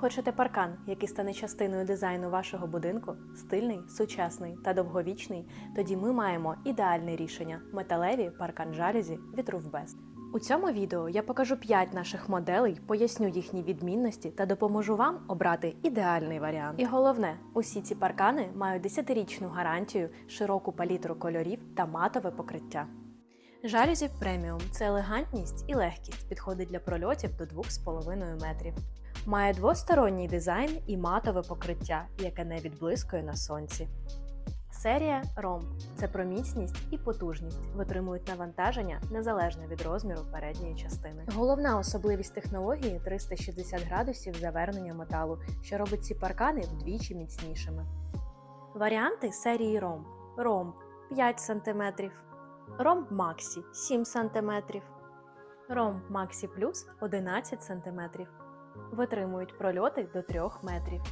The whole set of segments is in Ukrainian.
Хочете паркан, який стане частиною дизайну вашого будинку, стильний, сучасний та довговічний? Тоді ми маємо ідеальне рішення металеві паркан жалюзі від Roofbest. У цьому відео я покажу 5 наших моделей, поясню їхні відмінності та допоможу вам обрати ідеальний варіант. І головне, усі ці паркани мають 10-річну гарантію, широку палітру кольорів та матове покриття. Жалюзі преміум це елегантність і легкість, підходить для прольотів до 2,5 метрів. Має двосторонній дизайн і матове покриття, яке не відблискує на сонці. Серія ROM – це про міцність і потужність, витримують навантаження незалежно від розміру передньої частини. Головна особливість технології 360 градусів завернення металу, що робить ці паркани вдвічі міцнішими. Варіанти серії ROM ROM 5 см, ROM Maxi 7 см, ROM Maxi Plus 11 см. Витримують прольоти до 3 метрів.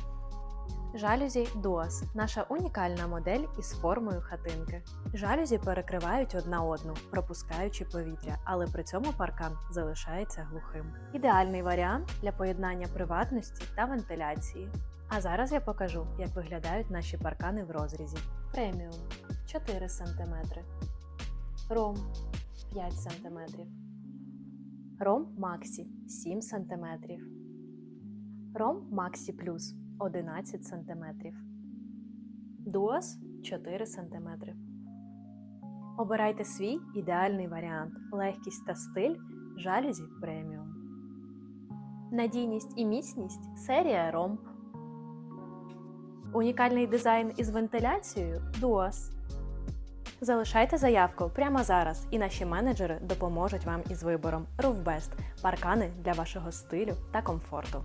Жалюзі Duas – наша унікальна модель із формою хатинки. Жалюзі перекривають одна одну, пропускаючи повітря, але при цьому паркан залишається глухим. Ідеальний варіант для поєднання приватності та вентиляції. А зараз я покажу, як виглядають наші паркани в розрізі. Преміум 4 см, Ром 5 см, Ром Максі 7 см, Ром Максі Плюс 11 см, Дуас 4 см. Обирайте свій ідеальний варіант, легкість та стиль жалюзі преміум. Надійність і міцність серія Ромб. Унікальний дизайн із вентиляцією Дуас. Залишайте заявку прямо зараз, і наші менеджери допоможуть вам із вибором Roofbest – паркани для вашого стилю та комфорту.